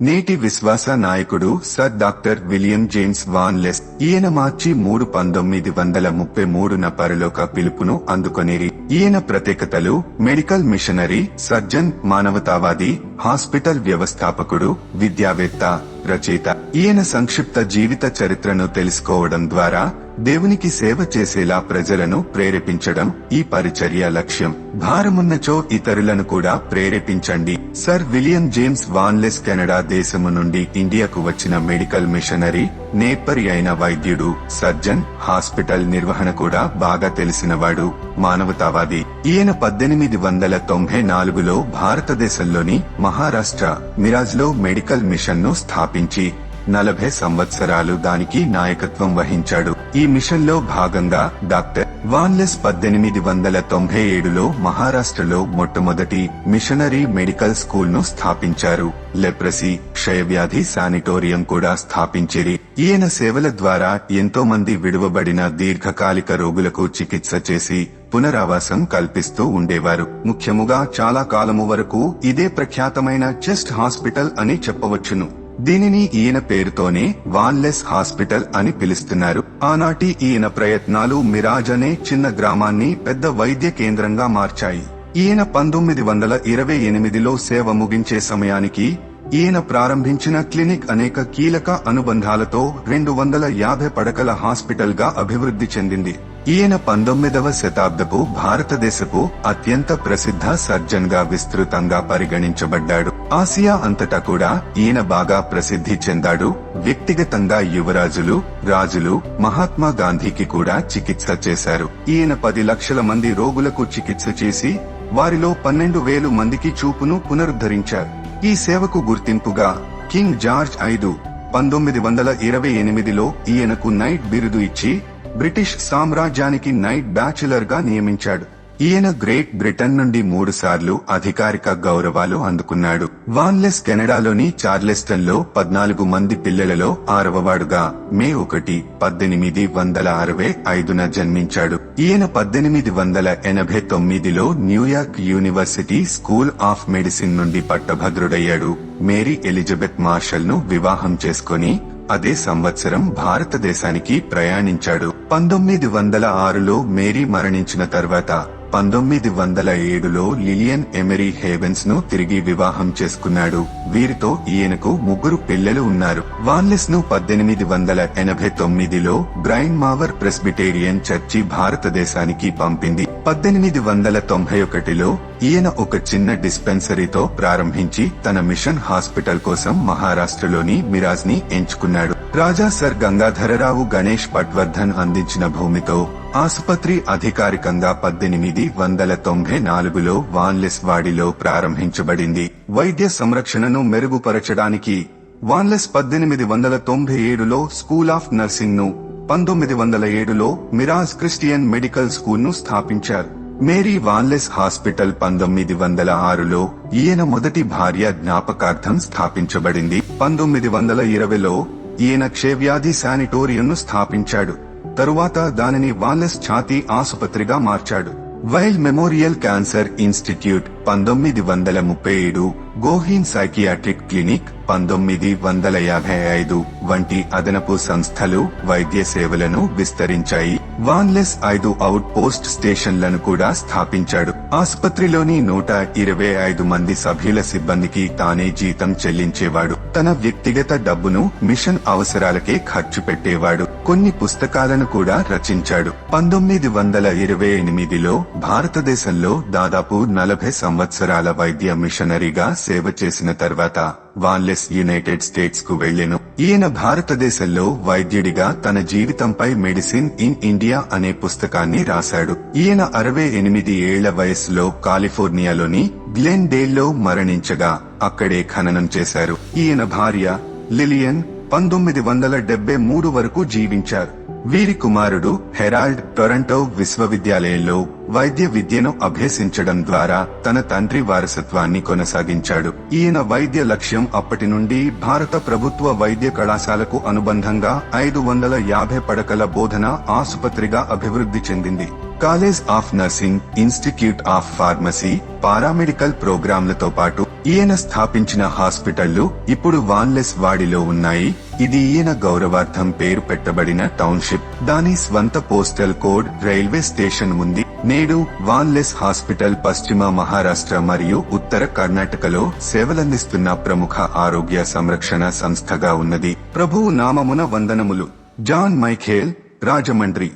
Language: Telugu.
నేటి విశ్వాస నాయకుడు sir doctor William James Wanless. ఈయన మార్చి మూడు పంతొమ్మిది వందల ముప్పై మూడున పరలోక పిలుపును అందుకొనేరి. ఈయన ప్రత్యేకతలు మెడికల్ మిషనరీ సర్జన్ మానవతావాది హాస్పిటల్ వ్యవస్థాపకుడు విద్యావేత్త రచయిత ఈయన సంక్షిప్త జీవిత చరిత్రను తెలుసుకోవడం ద్వారా దేవునికి సేవ చేసేలా ప్రజలను ప్రేరేపించడం ఈ పరిచర్య లక్ష్యం. భారమున్నచో ఇతరులను కూడా ప్రేరేపించండి. Sir William James Wanless Canada దేశము నుండి ఇండియాకు వచ్చిన మెడికల్ మిషనరీ నేపరి అయిన వైద్యుడు సర్జన్ హాస్పిటల్ నిర్వహణ కూడా బాగా తెలిసినవాడు మానవతావాది. ఈయన పద్దెనిమిది వందల తొంభై నాలుగులో భారతదేశంలోని మహారాష్ట్ర మిరాజ్లో మెడికల్ మిషన్ను స్థాపించి నలభై సంవత్సరాలు దానికి నాయకత్వం వహించాడు. ఈ మిషన్లో భాగంగా డాక్టర్ వాన్లెస్ పద్దెనిమిది వందల తొంభై ఏడులో మహారాష్ట్రలో మొట్టమొదటి మిషనరీ మెడికల్ స్కూల్ను స్థాపించారు. లెప్రసీ క్షయవ్యాధి శానిటోరియం కూడా స్థాపించిరి. ఈయన సేవల ద్వారా ఎంతో మంది విడువబడిన దీర్ఘకాలిక రోగులకు చికిత్స చేసి పునరావాసం కల్పిస్తూ ఉండేవారు. ముఖ్యముగా చాలా కాలము వరకు ఇదే ప్రఖ్యాతమైన చెస్ట్ హాస్పిటల్ అని చెప్పవచ్చును. దీనిని ఈయన పేరుతోనే వాన్లెస్ హాస్పిటల్ అని పిలుస్తున్నారు. ఆనాటి ఈయన ప్రయత్నాలు మిరాజ్ అనే చిన్న గ్రామాన్ని పెద్ద వైద్య కేంద్రంగా మార్చాయి. ఈయన పంతొమ్మిది వందల ఇరవై ఎనిమిదిలో సేవ ముగించే సమయానికి ఈయన ప్రారంభించిన క్లినిక్ అనేక కీలక అనుబంధాలతో రెండు వందల యాభై పడకల హాస్పిటల్గా అభివృద్ధి చెందింది. ఈయన పంతొమ్మిదవ శతాబ్దపు భారతదేశపు అత్యంత ప్రసిద్ధ సర్జన్గా విస్తృతంగా పరిగణించబడ్డాడు. ఆసియా అంతటా కూడా ఈయన బాగా ప్రసిద్ధి చెందాడు. వ్యక్తిగతంగా యువరాజులు రాజులు మహాత్మా గాంధీకి కూడా చికిత్స చేశారు. ఈయన పది లక్షల మంది రోగులకు చికిత్స చేసి వారిలో పన్నెండు వేలు మందికి చూపును పునరుద్ధరించారు. ఈ సేవకు గుర్తింపుగా కింగ్ జార్జ్ ఐదు పంతొమ్మిది వందల ఇరవై ఎనిమిదిలో ఈయనకు నైట్ బిరుదు ఇచ్చి బ్రిటిష్ సామ్రాజ్యానికి నైట్ బ్యాచులర్గా నియమించాడు. ఈయన గ్రేట్ బ్రిటన్ నుండి మూడు సార్లు అధికారిక గౌరవాలు అందుకున్నాడు. వాన్లెస్ కెనడాలోని చార్లెస్టన్లో పద్నాలుగు మంది పిల్లలలో ఆరవవాడుగా మే ఒకటి పద్దెనిమిది వందల అరవై ఐదున జన్మించాడు. ఈయన పద్దెనిమిది వందల ఎనభై తొమ్మిదిలో New York university school of medicine నుండి పట్టభద్రుడయ్యాడు. మేరీ ఎలిజబెత్ మార్షల్ను వివాహం చేసుకుని అదే సంవత్సరం భారతదేశానికి ప్రయాణించాడు. పంతొమ్మిది వందల ఆరులో మేరీ మరణించిన తర్వాత పంతొమ్మిది వందల ఏడులో లిలియన్ ఎమెరీ హేవెన్స్ను తిరిగి వివాహం చేసుకున్నాడు. వీరితో ఈయనకు ముగ్గురు పిల్లలు ఉన్నారు. వాన్లెస్ను పద్దెనిమిది వందల ఎనభై తొమ్మిదిలో బ్రైన్ మావర్ ప్రెస్బిటేరియన్ చర్చి భారతదేశానికి పంపింది. పద్దెనిమిది వందల తొంభై ఒకటిలో ఈయన ఒక చిన్న డిస్పెన్సరీతో ప్రారంభించి తన మిషన్ హాస్పిటల్ కోసం మహారాష్ట్రలోని మిరాజ్ని ఎంచుకున్నాడు. రాజా సర్ గంగాధరరావు గణేష్ పట్వర్ధన్ అందించిన భూమితో ఆసుపత్రి అధికారికంగా పద్దెనిమిది వందల తొంభై నాలుగులో వాన్లెస్ వాడిలో ప్రారంభించబడింది. వైద్య సంరక్షణను మెరుగుపరచడానికి వాన్లెస్ పద్దెనిమిది వందల తొంభై ఏడులో స్కూల్ ఆఫ్ నర్సింగ్ను పంతొమ్మిది వందల ఏడులో మిరాజ్ క్రిస్టియన్ మెడికల్ స్కూల్ను స్థాపించారు. మేరీ వాన్లెస్ హాస్పిటల్ పంతొమ్మిది వందల ఆరులో ఈయన మొదటి భార్య జ్ఞాపకార్థం స్థాపించబడింది. పంతొమ్మిది వందల ఇరవైలో ఈయన క్షయవ్యాధి శానిటోరియంను స్థాపించాడు. తరువాత దానిని వాలెస్ ఛాతీ ఆసుపత్రిగా మార్చాడు. వైల్డ్ మెమోరియల్ క్యాన్సర్ ఇన్స్టిట్యూట్ పంతొమ్మిది వందల ముప్పై ఏడు గోహీన్ సైకియాట్రిక్ క్లినిక్ పంతొమ్మిది వందల యాభై ఐదు వంటి అదనపు సంస్థలు వైద్య సేవలను విస్తరించాయి. వాన్లెస్ ఐదు అవుట్ పోస్ట్ స్టేషన్లను కూడా స్థాపించాడు. ఆసుపత్రిలోని నూట ఇరవై ఐదు మంది సభ్యుల సిబ్బందికి తానే జీతం చెల్లించేవాడు. తన వ్యక్తిగత డబ్బును మిషన్ అవసరాలకే ఖర్చు పెట్టేవాడు. కొన్ని పుస్తకాలను కూడా రచించాడు. పంతొమ్మిది వందల ఇరవై ఎనిమిదిలో భారతదేశంలో దాదాపు నలభై సంవత్సరాల వైద్య మిషనరీగా సేవ చేసిన తర్వాత వాన్లెస్ యునైటెడ్ స్టేట్స్కు వెళ్ళెను ఈయన భారతదేశంలో వైద్యుడిగా తన జీవితంపై మెడిసిన్ ఇన్ ఇండియా అనే పుస్తకాన్ని రాశాడు. ఈయన అరవై ఎనిమిది ఏళ్ళ వయస్సులో కాలిఫోర్నియాలోని గ్లెన్ డేల్లో మరణించగా అక్కడే ఖననం చేశారు. ఈయన భార్య లిలియన్ పంతొమ్మిది వందల డెబ్బై మూడు వరకు జీవించారు. వీరి కుమారుడు హెరాల్డ్ టొరంటో విశ్వవిద్యాలయంలో వైద్య విద్యను అభ్యసించడం ద్వారా తన తండ్రి వారసత్వాన్ని కొనసాగించాడు. ఈయన వైద్య లక్ష్యం అప్పటి నుండి భారత ప్రభుత్వ వైద్య కళాశాలకు అనుబంధంగా ఐదు వందల యాభై పడకల బోధన ఆసుపత్రిగా అభివృద్ధి చెందింది. College of nursing institute of pharmacy paramedical ప్రోగ్రాంలతో పాటు ఈయన స్థాపించిన హాస్పిటళ్ళు ఇప్పుడు వాన్లెస్ వాడిలో ఉన్నాయి. ఇది ఈయన గౌరవార్థం పేరు పెట్టబడిన టౌన్షిప్. దాని స్వంత పోస్టల్ కోడ్ రైల్వే స్టేషన్ ఉంది. నేడు వాన్లెస్ హాస్పిటల్ పశ్చిమ మహారాష్ట్ర మరియు ఉత్తర కర్ణాటకలో సేవలందిస్తున్న ప్రముఖ ఆరోగ్య సంరక్షణ సంస్థగా ఉన్నది. ప్రభువు నామమున వందనములు. John Michael Rajahmundry.